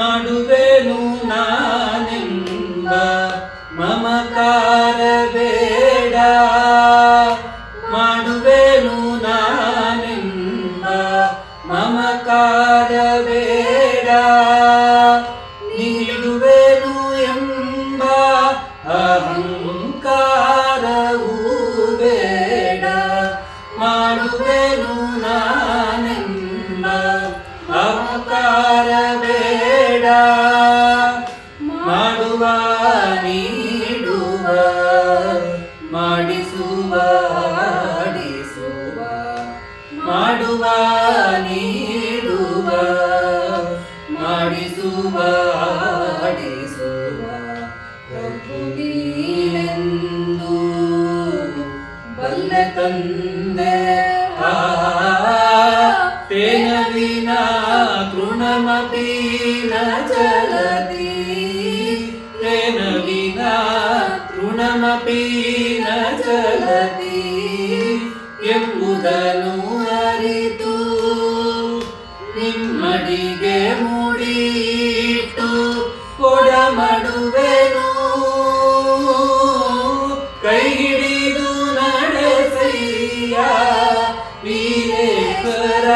ಮಾಡುವೆನು ನಾನೆಂಬ ಮಮಕಾರ ಬೇಡ. ಮಾಡುವೆನು ನಾನೆಂಬ ಮಮಕಾರ ಬೇಡ. ನೀಡುವೆನು ಎಂಬ ಅಹಂಕಾರವೂ ಬೇಡ. ಮಾಡುವೆನು ನಾನೆಂಬ ನೀಡುವ ಮಾಡಿಸುವ ಆಡಿಸುವ ಮಾಡುವ ನೀಡುವ ಮಾಡಿಸುವ ಆಡಿಸುವ ಪ್ರಭು ನೀನೆಂದು ಬಲ್ಲೆ ತಂದೆ ತೇನ ವಿನ ತೃಣಮಪಿ ನ ಚಲತಿ. ತೃಣಮಪಿ ನ ಚಲತಿ ಎಂಬುದನ್ನು ಅರಿತು ನಿಮ್ಮಡಿಗೆ ಮೂಡಿಟ್ಟು ಕೊಡಮಡುವೆನು. ಕೈ ಹಿಡಿದು ನಡೆಸಯ್ಯ ವೀರೇಶ್ವರ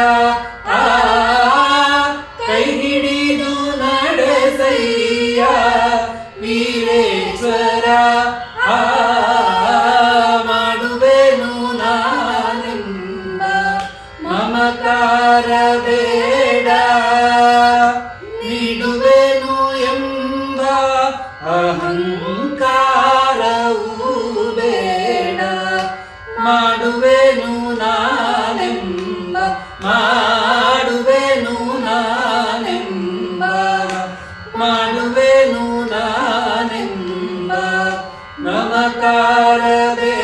ಬೇಡ. ನೀಡುವೆನು ಎಂಬ ಅಹಂಕಾರವು ಬೇಡ. ಮಾಡುವೆನು ನಾನೆಂಬ ಮಾಡುವೆನು ನಾನೆಂಬ ಮಾಡುವೆನು ನಾನೆಂಬ. ನಮಕಾರ ಬೇಡ.